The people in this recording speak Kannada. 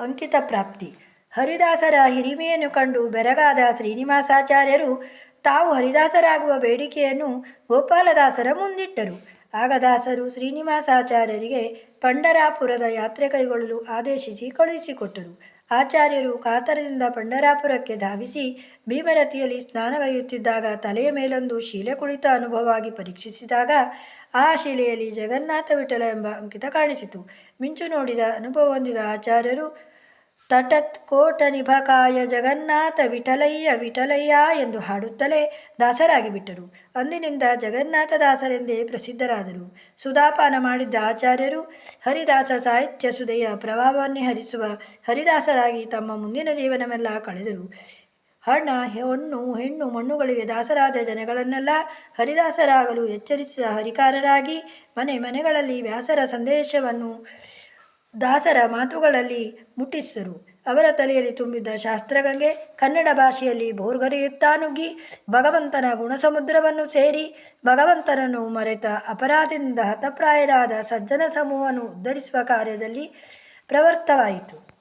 ಅಂಕಿತ ಪ್ರಾಪ್ತಿ. ಹರಿದಾಸರ ಹಿರಿಮೆಯನ್ನು ಕಂಡು ಬೆರಗಾದ ಶ್ರೀನಿವಾಸಾಚಾರ್ಯರು ತಾವು ಹರಿದಾಸರಾಗುವ ಬೇಡಿಕೆಯನ್ನು ಗೋಪಾಲದಾಸರ ಮುಂದಿಟ್ಟರು. ಆಗ ದಾಸರು ಶ್ರೀನಿವಾಸಾಚಾರ್ಯರಿಗೆ ಪಂಡರಾಪುರದ ಯಾತ್ರೆ ಕೈಗೊಳ್ಳಲು ಆದೇಶಿಸಿ ಕಳುಹಿಸಿಕೊಟ್ಟರು. ಆಚಾರ್ಯರು ಕಾತರದಿಂದ ಪಂಡರಾಪುರಕ್ಕೆ ಧಾವಿಸಿ ಭೀಮರತಿಯಲ್ಲಿ ಸ್ನಾನಗೈಯುತ್ತಿದ್ದಾಗ ತಲೆಯ ಮೇಲೊಂದು ಶಿಲೆ ಕುಳಿತ ಅನುಭವವಾಗಿ ಪರೀಕ್ಷಿಸಿದಾಗ ಆ ಶಿಲೆಯಲ್ಲಿ ಜಗನ್ನಾಥ ವಿಠಲ ಎಂಬ ಅಂಕಿತ ಕಾಣಿಸಿತು. ಮಿಂಚು ನೋಡಿದ ಅನುಭವ ಹೊಂದಿದ ಆಚಾರ್ಯರು ತಟತ್ ಕೋಟ ನಿಭಕಾಯ ಜಗನ್ನಾಥ ವಿಠಲಯ್ಯ ವಿಠಲಯ್ಯ ಎಂದು ಹಾಡುತ್ತಲೇ ದಾಸರಾಗಿ ಬಿಟ್ಟರು. ಅಂದಿನಿಂದ ಜಗನ್ನಾಥ ದಾಸರೆಂದೇ ಪ್ರಸಿದ್ಧರಾದರು. ಸುಧಾಪಾನ ಮಾಡಿದ್ದ ಆಚಾರ್ಯರು ಹರಿದಾಸ ಸಾಹಿತ್ಯ ಸುದೆಯ ಪ್ರಭಾವವನ್ನೇ ಹರಿಸುವ ಹರಿದಾಸರಾಗಿ ತಮ್ಮ ಮುಂದಿನ ಜೀವನವೆಲ್ಲ ಕಳೆದರು. ಹಣ, ಹೊನ್ನು, ಹೆಣ್ಣು, ಮಣ್ಣುಗಳಿಗೆ ದಾಸರಾದ ಜನಗಳನ್ನೆಲ್ಲ ಹರಿದಾಸರಾಗಲು ಎಚ್ಚರಿಸಿದ ಹರಿಕಾರರಾಗಿ ಮನೆ ಮನೆಗಳಲ್ಲಿ ವ್ಯಾಸರ ಸಂದೇಶವನ್ನು ದಾಸರ ಮಾತುಗಳಲ್ಲಿ ಮುಟ್ಟಿಸಿದರು. ಅವರ ತಲೆಯಲ್ಲಿ ತುಂಬಿದ್ದ ಶಾಸ್ತ್ರಗಂಗೆ ಕನ್ನಡ ಭಾಷೆಯಲ್ಲಿ ಬೋರ್ಗರೆಯುತ್ತಾ ನುಗ್ಗಿ ಭಗವಂತನ ಗುಣಸಮುದ್ರವನ್ನು ಸೇರಿ ಭಗವಂತನನ್ನು ಮರೆತ ಅಪರಾಧದಿಂದ ಹತಪ್ರಾಯರಾದ ಸಜ್ಜನ ಸಮೂಹವನ್ನು ಉದ್ಧರಿಸುವ ಕಾರ್ಯದಲ್ಲಿ ಪ್ರವರ್ತವಾಯಿತು